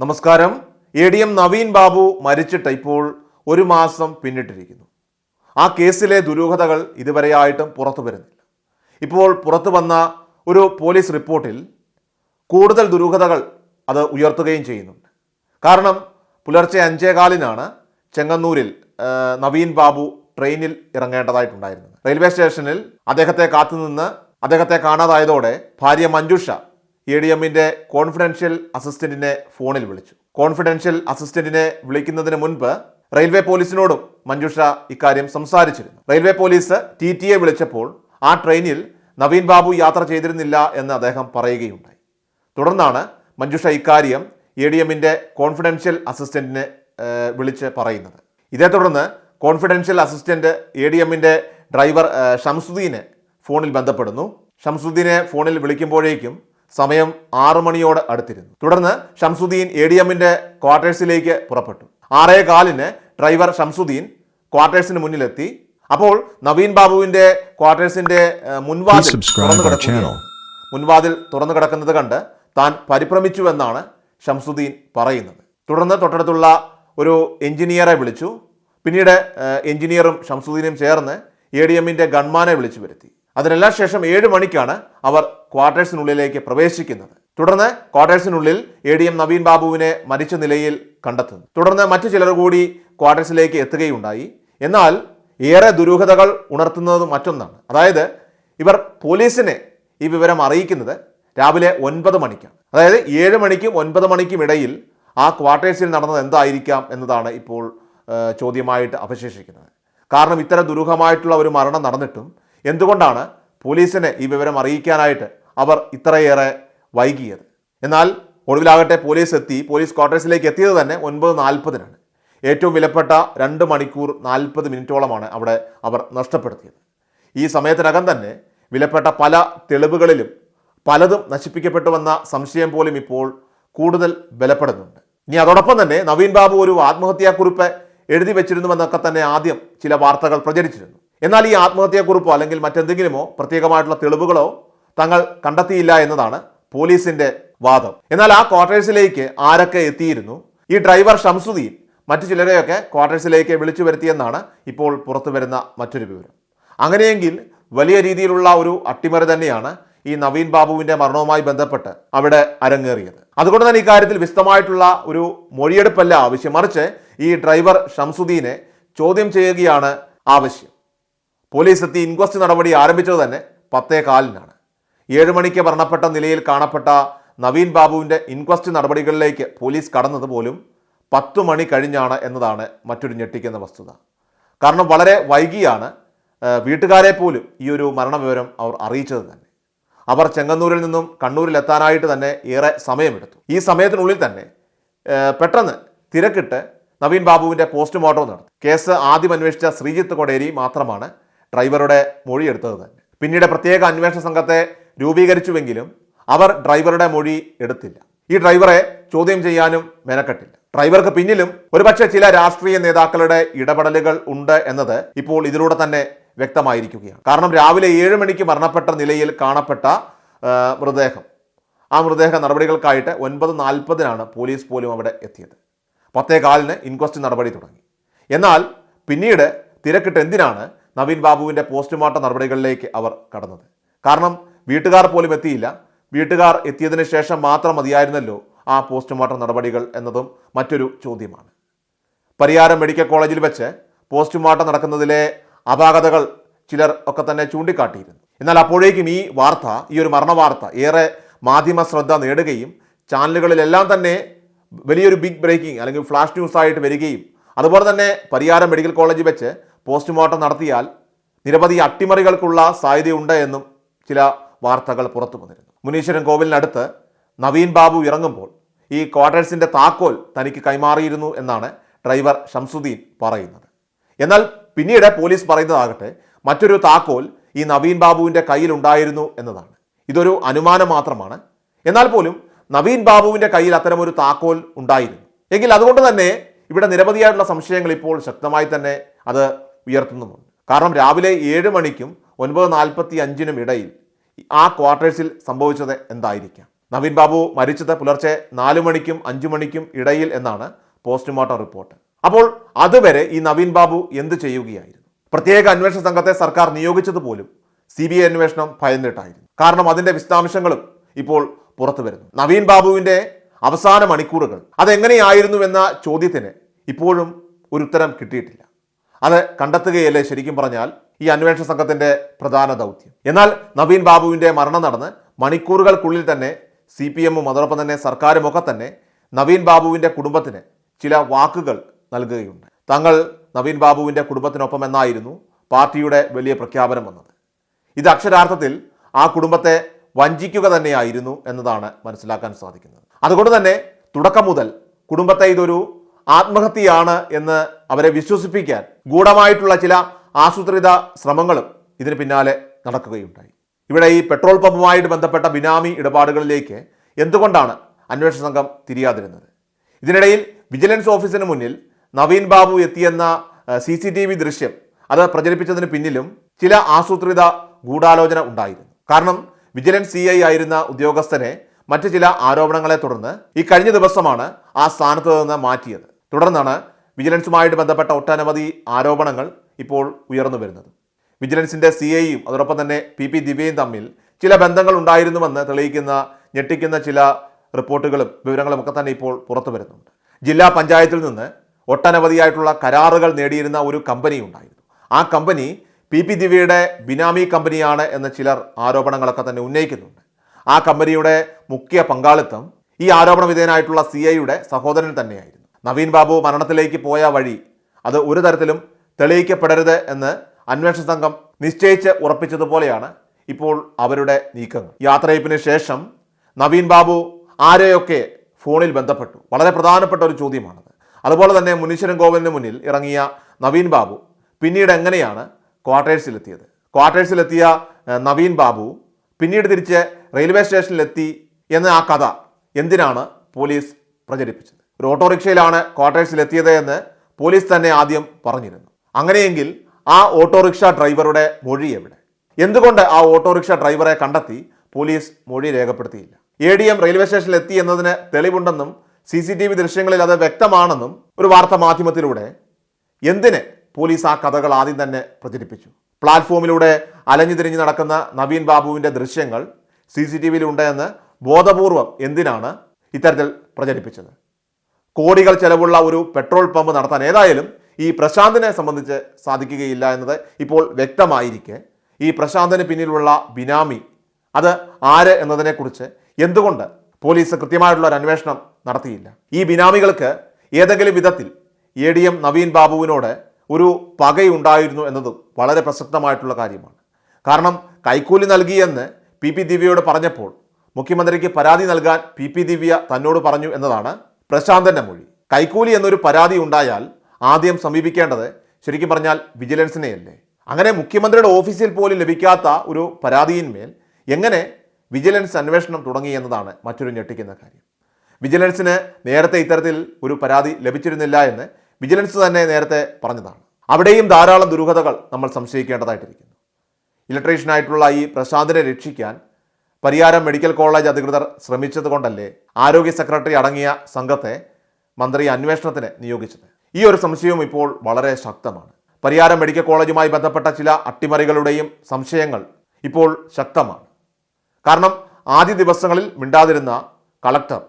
നമസ്കാരം. A D M Naveen Babu മരിച്ചിട്ട് ഇപ്പോൾ ഒരു മാസം പിന്നിട്ടിരിക്കുന്നു. ആ കേസിലെ ദുരൂഹതകൾ ഇതുവരെയായിട്ടും പുറത്തു വരുന്നില്ല. ഇപ്പോൾ പുറത്തു വന്ന ഒരു പോലീസ് റിപ്പോർട്ടിൽ കൂടുതൽ ദുരൂഹതകൾ അത് ഉയർത്തുകയും ചെയ്യുന്നുണ്ട്. കാരണം പുലർച്ചെ അഞ്ചേകാലിനാണ് ചെങ്ങന്നൂരിൽ നവീൻ ബാബു ട്രെയിനിൽ ഇറങ്ങേണ്ടതായിട്ടുണ്ടായിരുന്നത്. റെയിൽവേ സ്റ്റേഷനിൽ അദ്ദേഹത്തെ കാത്തുനിന്ന് അദ്ദേഹത്തെ കാണാതായതോടെ ഭാര്യ മഞ്ജുഷ എ ഡി എമ്മിന്റെ കോൺഫിഡൻഷ്യൽ അസിസ്റ്റന്റിനെ ഫോണിൽ വിളിച്ചു. കോൺഫിഡൻഷ്യൽ അസിസ്റ്റന്റിനെ വിളിക്കുന്നതിന് മുൻപ് റെയിൽവേ പോലീസിനോടും മഞ്ജുഷ ഇക്കാര്യം സംസാരിച്ചിരുന്നു. Railway police T T E വിളിച്ചപ്പോൾ ആ ട്രെയിനിൽ നവീൻ ബാബു യാത്ര ചെയ്തിരുന്നില്ല എന്ന് അദ്ദേഹം പറയുകയുണ്ടായി. തുടർന്നാണ് മഞ്ജുഷ ഇക്കാര്യം എ ഡി എമ്മിന്റെ കോൺഫിഡൻഷ്യൽ അസിസ്റ്റന്റിനെ വിളിച്ച് പറയുന്നത്. ഇതേ തുടർന്ന് കോൺഫിഡൻഷ്യൽ അസിസ്റ്റന്റ് എ ഡി എമ്മിന്റെ ഡ്രൈവർ ഷംസുദ്ദീനെ ഫോണിൽ ബന്ധപ്പെടുന്നു. ഷംസുദ്ദീനെ ഫോണിൽ വിളിക്കുമ്പോഴേക്കും സമയം ആറു മണിയോട് അടുത്തിരുന്നു. തുടർന്ന് ഷംസുദ്ദീൻ എ ഡി എമ്മിന്റെ ക്വാർട്ടേഴ്സിലേക്ക് പുറപ്പെട്ടു. ആറേ കാലിന് ഡ്രൈവർ ഷംസുദ്ദീൻ ക്വാർട്ടേഴ്സിന് മുന്നിലെത്തി. അപ്പോൾ നവീൻ ബാബുവിന്റെ ക്വാർട്ടേഴ്സിന്റെ മുൻവാതിൽ തുറന്നു കിടക്കുകയാണ്. മുൻവാതിൽ തുറന്നു കിടക്കുന്നത് കണ്ട് താൻ പരിഭ്രമിച്ചുവെന്നാണ് ഷംസുദ്ദീൻ പറയുന്നത്. തുടർന്ന് തൊട്ടടുത്തുള്ള ഒരു എഞ്ചിനീയറെ വിളിച്ചു. പിന്നീട് എഞ്ചിനീയറും ഷംസുദ്ദീനും ചേർന്ന് എ ഡി എമ്മിന്റെ ഗൺമാനെ വിളിച്ചു വരുത്തി. അതിനെല്ലാം ശേഷം ഏഴ് മണിക്കാണ് അവർ ക്വാർട്ടേഴ്സിനുള്ളിലേക്ക് പ്രവേശിക്കുന്നത്. തുടർന്ന് ക്വാർട്ടേഴ്സിനുള്ളിൽ എ ഡി എം നവീൻ ബാബുവിനെ മരിച്ച നിലയിൽ കണ്ടെത്തുന്നു. തുടർന്ന് മറ്റു ചിലർ കൂടി ക്വാർട്ടേഴ്സിലേക്ക് എത്തുകയുണ്ടായി. എന്നാൽ ഏറെ ദുരൂഹതകൾ ഉണർത്തുന്നത് മറ്റൊന്നാണ്. അതായത് ഇവർ പോലീസിനെ ഈ വിവരം അറിയിക്കുന്നത് രാവിലെ ഒൻപത് മണിക്കാണ്. അതായത് ഏഴ് മണിക്കും ഒൻപത് മണിക്കും ഇടയിൽ ആ ക്വാർട്ടേഴ്സിൽ നടന്നത് എന്തായിരിക്കാം എന്നതാണ് ഇപ്പോൾ ചോദ്യമായിട്ട് അവശേഷിക്കുന്നത്. കാരണം ഇത്തരം ദുരൂഹമായിട്ടുള്ള ഒരു മരണം നടന്നിട്ടും എന്തുകൊണ്ടാണ് പോലീസിനെ ഈ വിവരം അറിയിക്കാനായിട്ട് അവർ ഇത്രയേറെ വൈകിയത്? എന്നാൽ ഒടുവിലാകട്ടെ പോലീസ് എത്തി പോലീസ് ക്വാർട്ടേഴ്സിലേക്ക് എത്തിയത് തന്നെ ഒൻപത് നാൽപ്പതിനാണ്. ഏറ്റവും വിലപ്പെട്ട രണ്ട് മണിക്കൂർ നാൽപ്പത് മിനിറ്റോളമാണ് അവിടെ അവർ നഷ്ടപ്പെടുത്തിയത്. ഈ സമയത്തിനകം തന്നെ വിലപ്പെട്ട പല തെളിവുകളിലും പലതും നശിപ്പിക്കപ്പെട്ടുവെന്ന സംശയം പോലും ഇപ്പോൾ കൂടുതൽ ബലപ്പെടുന്നുണ്ട്. ഇനി അതോടൊപ്പം തന്നെ നവീൻ ബാബു ഒരു ആത്മഹത്യാക്കുറിപ്പ് എഴുതി വെച്ചിരുന്നുവെന്നൊക്കെ തന്നെ ആദ്യം ചില വാർത്തകൾ പ്രചരിച്ചിരുന്നു. എന്നാൽ ഈ ആത്മഹത്യാക്കുറിപ്പോ അല്ലെങ്കിൽ മറ്റെന്തെങ്കിലുമോ പ്രത്യേകമായിട്ടുള്ള തെളിവുകളോ തങ്ങൾ കണ്ടെത്തിയില്ല എന്നതാണ് പോലീസിന്റെ വാദം. എന്നാൽ ആ ക്വാർട്ടേഴ്സിലേക്ക് ആരൊക്കെ എത്തിയിരുന്നു? ഈ ഡ്രൈവർ ഷംസുദ്ദീൻ മറ്റു ചിലരെയൊക്കെ ക്വാർട്ടേഴ്സിലേക്ക് വിളിച്ചു വരുത്തിയെന്നാണ് ഇപ്പോൾ പുറത്തു വരുന്ന മറ്റൊരു വിവരം. അങ്ങനെയെങ്കിൽ വലിയ രീതിയിലുള്ള ഒരു അട്ടിമറി തന്നെയാണ് ഈ നവീൻ ബാബുവിന്റെ മരണവുമായി ബന്ധപ്പെട്ട് അവിടെ അരങ്ങേറിയത്. അതുകൊണ്ട് തന്നെ ഇക്കാര്യത്തിൽ വിശദമായിട്ടുള്ള ഒരു മൊഴിയെടുപ്പല്ല ആവശ്യം. മറിച്ച് ഈ ഡ്രൈവർ ഷംസുദ്ദീനെ ചോദ്യം ചെയ്യുകയാണ് ആവശ്യം. പോലീസ് എത്തി ഇൻക്വസ്റ്റ് നടപടി ആരംഭിച്ചത് തന്നെ പത്തേ കാലിനാണ്. ഏഴ് മണിക്ക് മരണപ്പെട്ട നിലയിൽ കാണപ്പെട്ട നവീൻ ബാബുവിന്റെ ഇൻക്വസ്റ്റ് നടപടികളിലേക്ക് പോലീസ് കടന്നത് പോലും പത്തു മണി കഴിഞ്ഞാണ് എന്നതാണ് മറ്റൊരു ഞെട്ടിക്കുന്ന വസ്തുത. കാരണം വളരെ വൈകിയാണ് വീട്ടുകാരെ പോലും ഈ ഒരു മരണവിവരം അവർ അറിയിച്ചത് തന്നെ. അവർ ചെങ്ങന്നൂരിൽ നിന്നും കണ്ണൂരിൽ എത്താനായിട്ട് തന്നെ ഏറെ സമയമെടുത്തു. ഈ സമയത്തിനുള്ളിൽ തന്നെ പെട്ടെന്ന് തിരക്കിട്ട് നവീൻ ബാബുവിന്റെ പോസ്റ്റ്മോർട്ടം നടത്തി. കേസ് ആദ്യം അന്വേഷിച്ച ശ്രീജിത്ത് കൊടേരി മാത്രമാണ് ഡ്രൈവറുടെ മൊഴിയെടുത്തത് തന്നെ. പിന്നീട് പ്രത്യേക അന്വേഷണ സംഘത്തെ രൂപീകരിച്ചുവെങ്കിലും അവർ ഡ്രൈവറുടെ മൊഴി എടുത്തില്ല. ഈ ഡ്രൈവറെ ചോദ്യം ചെയ്യാനും മെനക്കെട്ടില്ല. ഡ്രൈവർക്ക് പിന്നിലും ഒരുപക്ഷെ ചില രാഷ്ട്രീയ നേതാക്കളുടെ ഇടപെടലുകൾ ഉണ്ട് എന്നത് ഇപ്പോൾ ഇതിലൂടെ തന്നെ വ്യക്തമായിരിക്കുകയാണ്. കാരണം രാവിലെ ഏഴ് മണിക്ക് മരണപ്പെട്ട നിലയിൽ കാണപ്പെട്ട മൃതദേഹം. ആ മൃതദേഹ നടപടികൾക്കായിട്ട് ഒൻപത് നാൽപ്പതിനാണ് പോലീസ് പോലും അവിടെ എത്തിയത്. പത്തേ കാലിന് ഇൻക്വസ്റ്റ് നടപടി തുടങ്ങി. എന്നാൽ പിന്നീട് തിരക്കിട്ട് എന്തിനാണ് നവീൻ ബാബുവിന്റെ പോസ്റ്റ്മോർട്ടം നടപടികളിലേക്ക് അവർ കടന്നത്. കാരണം വീട്ടുകാർ പോലും എത്തിയില്ല. വീട്ടുകാർ എത്തിയതിന് ശേഷം മാത്രം മതിയായിരുന്നല്ലോ ആ പോസ്റ്റ്മോർട്ടം നടപടികൾ എന്നതും മറ്റൊരു ചോദ്യമാണ്. പരിയാരം മെഡിക്കൽ കോളേജിൽ വെച്ച് പോസ്റ്റ്മോർട്ടം നടക്കുന്നതിലെ അപാകതകൾ ചിലർ ഒക്കെ തന്നെ ചൂണ്ടിക്കാട്ടിയിരുന്നു. എന്നാൽ അപ്പോഴേക്കും ഈ വാർത്ത ഈ ഒരു മരണ വാർത്ത ഏറെ മാധ്യമ ശ്രദ്ധ നേടുകയും ചാനലുകളിലെല്ലാം തന്നെ വലിയൊരു ബിഗ് ബ്രേക്കിംഗ് അല്ലെങ്കിൽ ഫ്ലാഷ് ന്യൂസ് ആയിട്ട് വരികയും അതുപോലെ തന്നെ പരിയാരം മെഡിക്കൽ കോളേജിൽ വെച്ച് പോസ്റ്റ്മോർട്ടം നടത്തിയാൽ നിരവധി അട്ടിമറികൾക്കുള്ള സാധ്യതയുണ്ട് എന്നും ചില വാർത്തകൾ പുറത്തു വന്നിരുന്നു. മുനീശ്വരൻ കോവിലിനടുത്ത് നവീൻ ബാബു ഇറങ്ങുമ്പോൾ ഈ ക്വാർട്ടേഴ്സിന്റെ താക്കോൽ തനിക്ക് കൈമാറിയിരുന്നു എന്നാണ് ഡ്രൈവർ ഷംസുദ്ദീൻ പറയുന്നത്. എന്നാൽ പിന്നീട് പോലീസ് പറയുന്നതാകട്ടെ മറ്റൊരു താക്കോൽ ഈ നവീൻ ബാബുവിന്റെ കയ്യിലുണ്ടായിരുന്നു എന്നതാണ്. ഇതൊരു അനുമാനം മാത്രമാണ്. എന്നാൽ പോലും നവീൻ ബാബുവിന്റെ കയ്യിൽ അത്തരമൊരു താക്കോൽ ഉണ്ടായിരുന്നു. എങ്കിൽ അതുകൊണ്ട് തന്നെ ഇവിടെ നിരവധിയായിട്ടുള്ള സംശയങ്ങൾ ഇപ്പോൾ ശക്തമായി തന്നെ അത് ഉയർത്തുന്നുമുണ്ട്. കാരണം രാവിലെ ഏഴ് മണിക്കും ഒൻപത് നാൽപ്പത്തി അഞ്ചിനും ഇടയിൽ ആ ക്വാർട്ടേഴ്സിൽ സംഭവിച്ചത് എന്തായിരിക്കാം? നവീൻ ബാബു മരിച്ചത് പുലർച്ചെ നാല് മണിക്കും അഞ്ചു മണിക്കും ഇടയിൽ എന്നാണ് പോസ്റ്റ്മോർട്ടം റിപ്പോർട്ട്. അപ്പോൾ അതുവരെ ഈ നവീൻ ബാബു എന്ത് ചെയ്യുകയായിരുന്നു? പ്രത്യേക അന്വേഷണ സംഘത്തെ സർക്കാർ നിയോഗിച്ചതുപോലും സി ബി ഐ അന്വേഷണം ഭയന്നിട്ടായിരുന്നു. കാരണം അതിന്റെ വിശദാംശങ്ങളും ഇപ്പോൾ പുറത്തു വരുന്നു. നവീൻ ബാബുവിന്റെ അവസാന മണിക്കൂറുകൾ അതെങ്ങനെയായിരുന്നു എന്ന ചോദ്യത്തിന് ഇപ്പോഴും ഒരു ഉത്തരം കിട്ടിയിട്ടില്ല. അത് കണ്ടെത്തുകയല്ലേ ശരിക്കും പറഞ്ഞാൽ ഈ അന്വേഷണ സംഘത്തിന്റെ പ്രധാന ദൗത്യം. എന്നാൽ നവീൻ ബാബുവിന്റെ മരണം നടന്ന് മണിക്കൂറുകൾക്കുള്ളിൽ തന്നെ സി പി എമ്മും അതോടൊപ്പം തന്നെ സർക്കാരുമൊക്കെ തന്നെ നവീൻ ബാബുവിന്റെ കുടുംബത്തിന് ചില വാക്കുകൾ നൽകുകയുണ്ട്. തങ്ങൾ നവീൻ ബാബുവിന്റെ കുടുംബത്തിനൊപ്പം എന്നായിരുന്നു പാർട്ടിയുടെ വലിയ പ്രഖ്യാപനം വന്നത്. ഇത് അക്ഷരാർത്ഥത്തിൽ ആ കുടുംബത്തെ വഞ്ചിക്കുക തന്നെയായിരുന്നു എന്നതാണ് മനസ്സിലാക്കാൻ സാധിക്കുന്നത്. അതുകൊണ്ട് തന്നെ തുടക്കം മുതൽ കുടുംബത്തെ ഇതൊരു ആത്മഹത്യയാണ് എന്ന് അവരെ വിശ്വസിപ്പിക്കാൻ ഗൂഢമായിട്ടുള്ള ചില ആസൂത്രിത ശ്രമങ്ങളും ഇതിന് പിന്നാലെ നടക്കുകയുണ്ടായി. ഇവിടെ ഈ പെട്രോൾ പമ്പുമായിട്ട് ബന്ധപ്പെട്ട ബിനാമി ഇടപാടുകളിലേക്ക് എന്തുകൊണ്ടാണ് അന്വേഷണ സംഘം തിരിയാതിരുന്നത്? ഇതിനിടയിൽ വിജിലൻസ് ഓഫീസിന് മുന്നിൽ നവീൻ ബാബു എത്തിയെന്ന സി സി ടി വി ദൃശ്യം അത് പ്രചരിപ്പിച്ചതിന് പിന്നിലും ചില ആസൂത്രിത ഗൂഢാലോചന ഉണ്ടായിരുന്നു. കാരണം വിജിലൻസ് സി ഐ ആയിരുന്ന ഉദ്യോഗസ്ഥനെ മറ്റ് ചില ആരോപണങ്ങളെ തുടർന്ന് ഈ കഴിഞ്ഞ ദിവസമാണ് ആ സ്ഥാനത്ത് നിന്ന് മാറ്റിയത്. തുടർന്നാണ് വിജിലൻസുമായിട്ട് ബന്ധപ്പെട്ട ഒട്ടനവധി ആരോപണങ്ങൾ ഇപ്പോൾ ഉയർന്നു വരുന്നത്. വിജിലൻസിന്റെ സി ഐയും അതോടൊപ്പം തന്നെ പി പി ദിവ്യയും തമ്മിൽ ചില ബന്ധങ്ങൾ ഉണ്ടായിരുന്നുവെന്ന് തെളിയിക്കുന്ന ഞെട്ടിക്കുന്ന ചില റിപ്പോർട്ടുകളും വിവരങ്ങളും ഒക്കെ തന്നെ ഇപ്പോൾ പുറത്തു വരുന്നുണ്ട്. ജില്ലാ പഞ്ചായത്തിൽ നിന്ന് ഒട്ടനവധിയായിട്ടുള്ള കരാറുകൾ നേടിയിരുന്ന ഒരു കമ്പനി ഉണ്ടായിരുന്നു. ആ കമ്പനി പി പി ദിവ്യയുടെ ബിനാമി കമ്പനിയാണ് എന്ന ചിലർ ആരോപണങ്ങളൊക്കെ തന്നെ ഉന്നയിക്കുന്നുണ്ട്. ആ കമ്പനിയുടെ മുഖ്യ പങ്കാളിത്തം ഈ ആരോപണ വിധേയനായിട്ടുള്ള സി ഐയുടെ സഹോദരൻ തന്നെയായിരുന്നു. നവീൻ ബാബു മരണത്തിലേക്ക് പോയ വഴി അത് ഒരു തരത്തിലും തെളിയിക്കപ്പെടരുത് എന്ന് അന്വേഷണ സംഘം നിശ്ചയിച്ച് ഉറപ്പിച്ചതുപോലെയാണ് ഇപ്പോൾ അവരുടെ നീക്കങ്ങൾ. യാത്രയപ്പിന് ശേഷം നവീൻ ബാബു ആരെയൊക്കെ ഫോണിൽ ബന്ധപ്പെട്ടു? വളരെ പ്രധാനപ്പെട്ട ഒരു ചോദ്യമാണത്. അതുപോലെ തന്നെ മുനീശ്വരൻ കോവിലിന് മുന്നിൽ ഇറങ്ങിയ നവീൻ ബാബു പിന്നീട് എങ്ങനെയാണ് ക്വാർട്ടേഴ്സിലെത്തിയത്? ക്വാർട്ടേഴ്സിലെത്തിയ നവീൻ ബാബു പിന്നീട് തിരിച്ച് റെയിൽവേ സ്റ്റേഷനിലെത്തി എന്ന ആ കഥ എന്തിനാണ് പോലീസ് പ്രചരിപ്പിച്ചത്? ഒരു ഓട്ടോറിക്ഷയിലാണ് ക്വാർട്ടേഴ്സിലെത്തിയത് എന്ന് പോലീസ് തന്നെ ആദ്യം പറഞ്ഞിരുന്നു. അങ്ങനെയെങ്കിൽ ആ ഓട്ടോറിക്ഷ ഡ്രൈവറുടെ മൊഴി എവിടെ? എന്തുകൊണ്ട് ആ ഓട്ടോറിക്ഷ ഡ്രൈവറെ കണ്ടെത്തി പോലീസ് മൊഴി രേഖപ്പെടുത്തിയില്ല? എ ഡി എം റെയിൽവേ സ്റ്റേഷനിൽ എത്തി എന്നതിന് തെളിവുണ്ടെന്നും സി സി ടി വി ദൃശ്യങ്ങളിൽ അത് വ്യക്തമാണെന്നും ഒരു വാർത്താ മാധ്യമത്തിലൂടെ എന്തിന് പോലീസ് ആ കഥകൾ ആദ്യം തന്നെ പ്രചരിപ്പിച്ചു? പ്ലാറ്റ്ഫോമിലൂടെ അലഞ്ഞു തിരിഞ്ഞ് നടക്കുന്ന നവീൻ ബാബുവിന്റെ ദൃശ്യങ്ങൾ സി സി ടി വിയിലുണ്ട് എന്ന് ബോധപൂർവം എന്തിനാണ് ഇത്തരത്തിൽ പ്രചരിപ്പിച്ചത്? കോടികൾ ചെലവുള്ള ഒരു പെട്രോൾ പമ്പ് നടത്താൻ ഏതായാലും ഈ പ്രശാന്തിനെ സംബന്ധിച്ച് സാധിക്കുകയില്ല എന്നത് ഇപ്പോൾ വ്യക്തമായിരിക്കെ. ഈ പ്രശാന്തിന് പിന്നിലുള്ള ബിനാമി അത് ആര് എന്നതിനെക്കുറിച്ച് എന്തുകൊണ്ട് പോലീസ് കൃത്യമായിട്ടുള്ള ഒരു അന്വേഷണം നടത്തിയില്ല? ഈ ബിനാമികൾക്ക് ഏതെങ്കിലും വിധത്തിൽ എ ഡി എം നവീൻ ബാബുവിനോട് ഒരു പകയുണ്ടായിരുന്നു എന്നതും വളരെ പ്രസക്തമായിട്ടുള്ള കാര്യമാണ്. കാരണം കൈക്കൂലി നൽകിയെന്ന് പി പി ദിവ്യയോട് പറഞ്ഞപ്പോൾ മുഖ്യമന്ത്രിക്ക് പരാതി നൽകാൻ പി പി ദിവ്യ തന്നോട് പറഞ്ഞു എന്നതാണ് പ്രശാന്തന്റെ മൊഴി. കൈക്കൂലി എന്നൊരു പരാതി ഉണ്ടായാൽ ആദ്യം സമീപിക്കേണ്ടത് ശരിക്കും പറഞ്ഞാൽ വിജിലൻസിനെയല്ലേ. അങ്ങനെ മുഖ്യമന്ത്രിയുടെ ഓഫീസിൽ പോലും ലഭിക്കാത്ത ഒരു പരാതിയിന്മേൽ എങ്ങനെ വിജിലൻസ് അന്വേഷണം തുടങ്ങി എന്നതാണ് മറ്റൊരു ഞെട്ടിക്കുന്ന കാര്യം. വിജിലൻസിന് നേരത്തെ ഇത്തരത്തിൽ ഒരു പരാതി ലഭിച്ചിരുന്നില്ല എന്ന് വിജിലൻസ് തന്നെ നേരത്തെ പറഞ്ഞതാണ്. അവിടെയും ധാരാളം ദുരൂഹതകൾ നമ്മൾ സംശയിക്കേണ്ടതായിട്ടിരിക്കുന്നു. ഇലക്ട്രീഷ്യനായിട്ടുള്ള ഈ പ്രശാന്തിനെ രക്ഷിക്കാൻ പരിയാരം മെഡിക്കൽ കോളേജ് അധികൃതർ ശ്രമിച്ചതുകൊണ്ടല്ലേ ആരോഗ്യ സെക്രട്ടറി അടങ്ങിയ സംഘത്തെ മന്ത്രി അന്വേഷണത്തിന് നിയോഗിച്ചത്? ഈ ഒരു സംശയവും ഇപ്പോൾ വളരെ ശക്തമാണ്. പരിയാരം മെഡിക്കൽ കോളേജുമായി ബന്ധപ്പെട്ട ചില അട്ടിമറികളുടെയും സംശയങ്ങൾ ഇപ്പോൾ ശക്തമാണ്. കാരണം ആദ്യ ദിവസങ്ങളിൽ മിണ്ടാതിരുന്ന കളക്ടർ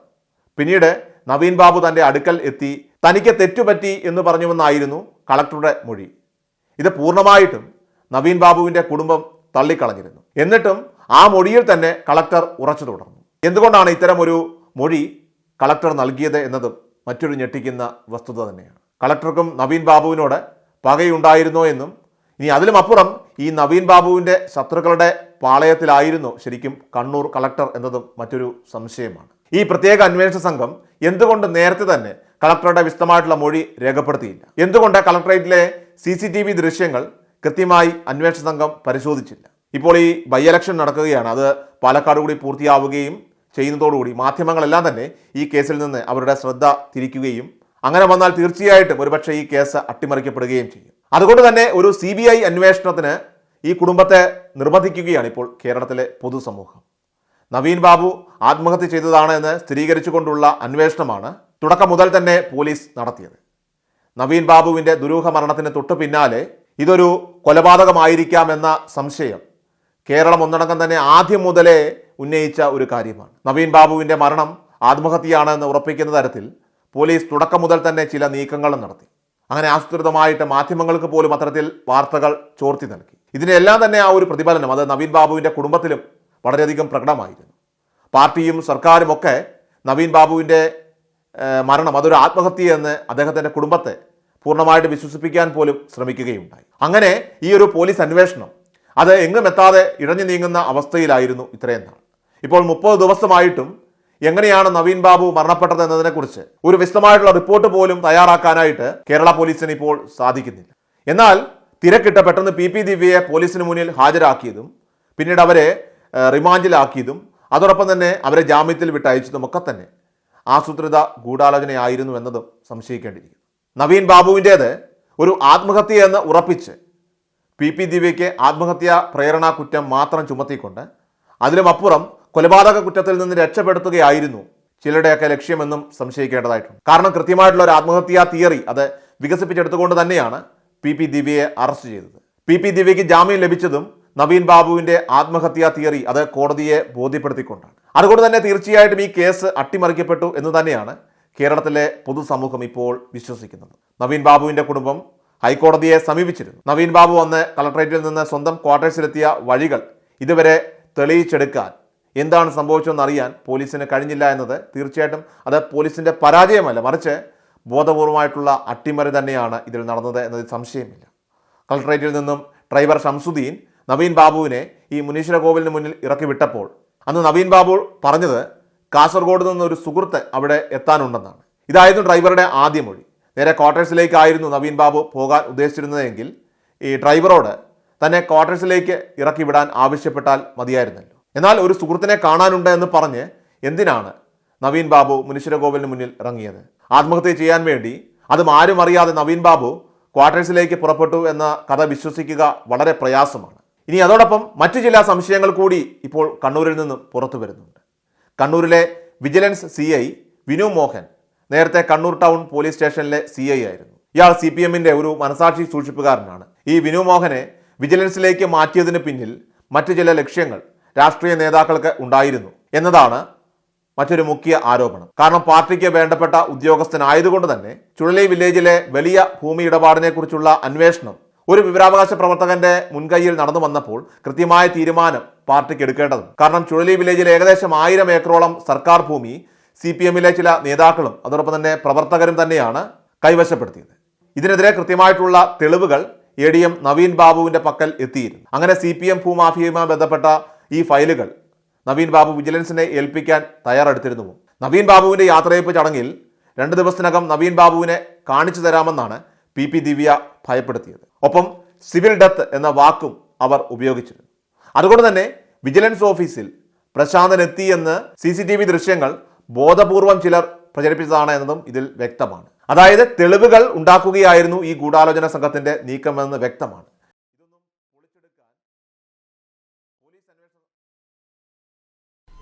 പിന്നീട് നവീൻ ബാബു തന്റെ അടുക്കൽ എത്തി തനിക്ക് തെറ്റുപറ്റി എന്ന് പറഞ്ഞുവെന്നായിരുന്നു കളക്ടറുടെ മൊഴി. ഇത് പൂർണമായിട്ടും നവീൻ ബാബുവിന്റെ കുടുംബം തള്ളിക്കളഞ്ഞിരുന്നു. എന്നിട്ടും ആ മൊഴിയിൽ തന്നെ കളക്ടർ ഉറച്ചു തുടർന്നു. എന്തുകൊണ്ടാണ് ഇത്തരം ഒരു മൊഴി കളക്ടർ നൽകിയത് എന്നതും മറ്റൊരു ഞെട്ടിക്കുന്ന വസ്തുത തന്നെയാണ്. കളക്ടർക്കും നവീൻ ബാബുവിനോട് പകയുണ്ടായിരുന്നോ എന്നും ഇനി അതിലും അപ്പുറം ഈ നവീൻ ബാബുവിന്റെ ശത്രുക്കളുടെ പാളയത്തിലായിരുന്നു ശരിക്കും കണ്ണൂർ കളക്ടർ എന്നതും മറ്റൊരു സംശയമാണ്. ഈ പ്രത്യേക അന്വേഷണ സംഘം എന്തുകൊണ്ട് നേരത്തെ തന്നെ കളക്ടറുടെ വിശദമായിട്ടുള്ള മൊഴി രേഖപ്പെടുത്തിയില്ല? എന്തുകൊണ്ട് കളക്ടറേറ്റിലെ സി ദൃശ്യങ്ങൾ കൃത്യമായി അന്വേഷണ സംഘം പരിശോധിച്ചില്ല? ഇപ്പോൾ ഈ ബൈ ഇലക്ഷൻ നടക്കുകയാണ്. അത് പാലക്കാട് കൂടി പൂർത്തിയാവുകയും ചെയ്യുന്നതോടുകൂടി മാധ്യമങ്ങളെല്ലാം തന്നെ ഈ കേസിൽ നിന്ന് അവരുടെ ശ്രദ്ധ തിരിക്കുകയും അങ്ങനെ വന്നാൽ തീർച്ചയായിട്ടും ഒരുപക്ഷെ ഈ കേസ് അട്ടിമറിക്കപ്പെടുകയും ചെയ്യും. അതുകൊണ്ട് തന്നെ ഒരു സി ബി ഐ അന്വേഷണത്തിന് ഈ കുടുംബത്തെ നിർബന്ധിക്കുകയാണ് ഇപ്പോൾ കേരളത്തിലെ പൊതുസമൂഹം. നവീൻ ബാബു ആത്മഹത്യ ചെയ്തതാണ് എന്ന് സ്ഥിരീകരിച്ചുകൊണ്ടുള്ള അന്വേഷണമാണ് തുടക്കം മുതൽ തന്നെ പോലീസ് നടത്തിയത്. നവീൻ ബാബുവിന്റെ ദുരൂഹ മരണത്തിന് തൊട്ടു പിന്നാലെ ഇതൊരു കൊലപാതകമായിരിക്കാമെന്ന സംശയം കേരളം ഒന്നടങ്കം തന്നെ ആദ്യം മുതലേ ഉന്നയിച്ച ഒരു കാര്യമാണ്. നവീൻ ബാബുവിന്റെ മരണം ആത്മഹത്യയാണെന്ന് ഉറപ്പിക്കുന്ന തരത്തിൽ പോലീസ് തുടക്കം മുതൽ തന്നെ ചില നീക്കങ്ങളും നടത്തി. അങ്ങനെ ആസൂത്രിതമായിട്ട് മാധ്യമങ്ങൾക്ക് പോലും അത്തരത്തിൽ വാർത്തകൾ ചോർത്തി നൽകി. ഇതിനെല്ലാം തന്നെ ആ ഒരു പ്രതിഫലനം അത് നവീൻ ബാബുവിന്റെ കുടുംബത്തിലും വളരെയധികം പ്രകടമായിരുന്നു. പാർട്ടിയും സർക്കാരും ഒക്കെ നവീൻ ബാബുവിന്റെ മരണം അതൊരു ആത്മഹത്യയെന്ന് അദ്ദേഹത്തിന്റെ കുടുംബത്തെ പൂർണമായിട്ട് വിശ്വസിപ്പിക്കാൻ പോലും ശ്രമിക്കുകയുണ്ടായി. അങ്ങനെ ഈ ഒരു പോലീസ് അന്വേഷണം അത് എങ്ങും എത്താതെ ഇഴഞ്ഞു നീങ്ങുന്ന അവസ്ഥയിലായിരുന്നു ഇത്രയും നാൾ ഇപ്പോൾ മുപ്പത് ദിവസമായിട്ടും എങ്ങനെയാണ് നവീൻ ബാബു മരണപ്പെട്ടത് എന്നതിനെക്കുറിച്ച് ഒരു വിശദമായിട്ടുള്ള റിപ്പോർട്ട് പോലും തയ്യാറാക്കാനായിട്ട് കേരള പോലീസിന് ഇപ്പോൾ സാധിക്കുന്നില്ല. എന്നാൽ തിരക്കിട്ട പെട്ടെന്ന് പി പി ദിവ്യയെ പോലീസിന് മുന്നിൽ ഹാജരാക്കിയതും പിന്നീട് അവരെ റിമാൻഡിലാക്കിയതും അതോടൊപ്പം തന്നെ അവരെ ജാമ്യത്തിൽ വിട്ടയച്ചതും ഒക്കെ തന്നെ ആസൂത്രിത ഗൂഢാലോചനയായിരുന്നു എന്നതും സംശയിക്കേണ്ടിയിരിക്കുന്നു. നവീൻ ബാബുവിന്റേത് ഒരു ആത്മഹത്യ എന്ന് ഉറപ്പിച്ച് പി പി ദിവ്യയ്ക്ക് ആത്മഹത്യാ പ്രേരണാ കുറ്റം മാത്രം ചുമത്തിക്കൊണ്ട് അതിലുമപ്പുറം കൊലപാതക കുറ്റത്തിൽ നിന്ന് രക്ഷപ്പെടുത്തുകയായിരുന്നു ചിലരുടെയൊക്കെ ലക്ഷ്യമെന്നും സംശയിക്കേണ്ടതായിട്ടുണ്ട്. കാരണം കൃത്യമായിട്ടുള്ള ഒരു ആത്മഹത്യാ തിയറി അത് വികസിപ്പിച്ചെടുത്തുകൊണ്ട് തന്നെയാണ് പി പി ദിവ്യയെ അറസ്റ്റ് ചെയ്തത്. പി പി ദിവ്യയ്ക്ക് ജാമ്യം ലഭിച്ചതും നവീൻ ബാബുവിന്റെ ആത്മഹത്യാ തിയറി അത് കോടതിയെ ബോധ്യപ്പെടുത്തിക്കൊണ്ടാണ്. അതുകൊണ്ട് തന്നെ തീർച്ചയായിട്ടും ഈ കേസ് അട്ടിമറിക്കപ്പെട്ടു എന്ന് തന്നെയാണ് കേരളത്തിലെ പൊതുസമൂഹം ഇപ്പോൾ വിശ്വസിക്കുന്നത്. നവീൻ ബാബുവിന്റെ കുടുംബം ഹൈക്കോടതിയെ സമീപിച്ചിരുന്നു. നവീൻ ബാബു വന്ന് കളക്ട്രേറ്റിൽ നിന്ന് സ്വന്തം ക്വാർട്ടേഴ്സിലെത്തിയ വഴികൾ ഇതുവരെ തെളിയിച്ചെടുക്കാൻ എന്താണ് സംഭവിച്ചതെന്ന് അറിയാൻ പോലീസിന് കഴിഞ്ഞില്ല എന്നത് തീർച്ചയായിട്ടും അത് പോലീസിന്റെ പരാജയമല്ല. മറിച്ച് ബോധപൂർവമായിട്ടുള്ള അട്ടിമറി തന്നെയാണ് ഇതിൽ നടന്നത് എന്നതിൽ സംശയമില്ല. കളക്ടറേറ്റിൽ നിന്നും ഡ്രൈവർ ഷംസുദ്ദീൻ നവീൻ ബാബുവിനെ ഈ മുനീശ്വര കോവിലിന് മുന്നിൽ ഇറക്കി വിട്ടപ്പോൾ അന്ന് നവീൻ ബാബു പറഞ്ഞത് കാസർഗോഡ് നിന്ന് ഒരു സുഹൃത്ത് അവിടെ എത്താനുണ്ടെന്നാണ്. ഇതായിരുന്നു ഡ്രൈവറുടെ ആദ്യ മൊഴി. നേരെ ക്വാർട്ടേഴ്സിലേക്കായിരുന്നു നവീൻ ബാബു പോകാൻ ഉദ്ദേശിച്ചിരുന്നതെങ്കിൽ ഈ ഡ്രൈവറോട് തന്നെ ക്വാർട്ടേഴ്സിലേക്ക് ഇറക്കി വിടാൻ ആവശ്യപ്പെട്ടാൽ മതിയായിരുന്നല്ലോ. എന്നാൽ ഒരു സുഹൃത്തിനെ കാണാനുണ്ട് എന്ന് പറഞ്ഞ് എന്തിനാണ് നവീൻ ബാബു മുനീശ്വരകോവിലിന് മുന്നിൽ ഇറങ്ങിയത്? ആത്മഹത്യ ചെയ്യാൻ വേണ്ടി അതും ആരും അറിയാതെ നവീൻ ബാബു ക്വാർട്ടേഴ്സിലേക്ക് പുറപ്പെട്ടു എന്ന കഥ വിശ്വസിക്കുക വളരെ പ്രയാസമാണ്. ഇനി അതോടൊപ്പം മറ്റു ചില സംശയങ്ങൾ കൂടി ഇപ്പോൾ കണ്ണൂരിൽ നിന്നും പുറത്തു വരുന്നുണ്ട് കണ്ണൂരിലെ വിജിലൻസ് സി വിനു മോഹൻ നേരത്തെ കണ്ണൂർ ടൗൺ പോലീസ് സ്റ്റേഷനിലെ സി ഐ ആയിരുന്നു. ഇയാൾ സി പി എമ്മിന്റെ ഒരു മനസാക്ഷി സൂക്ഷിപ്പുകാരനാണ്. ഈ വിനു മോഹനെ വിജിലൻസിലേക്ക് മാറ്റിയതിന് പിന്നിൽ മറ്റു ചില ലക്ഷ്യങ്ങൾ രാഷ്ട്രീയ നേതാക്കൾക്ക് ഉണ്ടായിരുന്നു എന്നതാണ് മറ്റൊരു മുഖ്യ ആരോപണം. കാരണം പാർട്ടിക്ക് വേണ്ടപ്പെട്ട ഉദ്യോഗസ്ഥനായതുകൊണ്ട് തന്നെ ചുഴലി വില്ലേജിലെ വലിയ ഭൂമി ഇടപാടിനെ കുറിച്ചുള്ള അന്വേഷണം ഒരു വിവരാവകാശ പ്രവർത്തകന്റെ മുൻകൈയിൽ നടന്നു വന്നപ്പോൾ കൃത്യമായ തീരുമാനം പാർട്ടിക്ക് എടുക്കേണ്ടതും കാരണം ചുഴലി വില്ലേജിൽ ഏകദേശം ആയിരം ഏക്കറോളം സർക്കാർ ഭൂമി സി പി എമ്മിലെ ചില നേതാക്കളും അതോടൊപ്പം തന്നെ പ്രവർത്തകരും തന്നെയാണ് കൈവശപ്പെടുത്തിയത്. ഇതിനെതിരെ കൃത്യമായിട്ടുള്ള തെളിവുകൾ എ ഡി എം നവീൻ ബാബുവിന്റെ പക്കൽ എത്തിയിരുന്നു. അങ്ങനെ സി പി എം ഭൂമാഫിയയുമായി ബന്ധപ്പെട്ട ഈ ഫയലുകൾ നവീൻ ബാബു വിജിലൻസിനെ ഏൽപ്പിക്കാൻ തയ്യാറെടുത്തിരുന്നു. നവീൻ ബാബുവിന്റെ യാത്രയപ്പ് ചടങ്ങിൽ രണ്ട് ദിവസത്തിനകം നവീൻ ബാബുവിനെ കാണിച്ചു തരാമെന്നാണ് പി പി ദിവ്യ ഭയപ്പെടുത്തിയത്. ഒപ്പം സിവിൽ ഡെത്ത് എന്ന വാക്കും അവർ ഉപയോഗിച്ചിരുന്നു. അതുകൊണ്ട് തന്നെ വിജിലൻസ് ഓഫീസിൽ പ്രശാന്തൻ എത്തിയെന്ന് സി സി ടി വി ദൃശ്യങ്ങൾ ബോധപൂർവം ചിലർ പ്രചരിപ്പിച്ചതാണ് എന്നതും ഇതിൽ വ്യക്തമാണ്. അതായത് തെളിവുകൾ ഉണ്ടാക്കുകയായിരുന്നു ഈ ഗൂഢാലോചന സംഘത്തിന്റെ നീക്കമെന്ന് വ്യക്തമാണ്.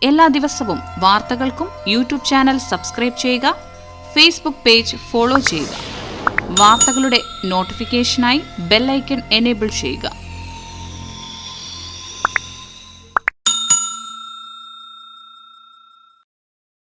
എല്ലാ ദിവസവും വാർത്തകൾക്കും യൂട്യൂബ് ചാനൽ സബ്സ്ക്രൈബ് ചെയ്യുക ഫേസ്ബുക്ക് പേജ് ഫോളോ ചെയ്യുക. വാർത്തകളുടെ നോട്ടിഫിക്കേഷനായി ബെല്ലൈക്കൺ എനേബിൾ ചെയ്യുക.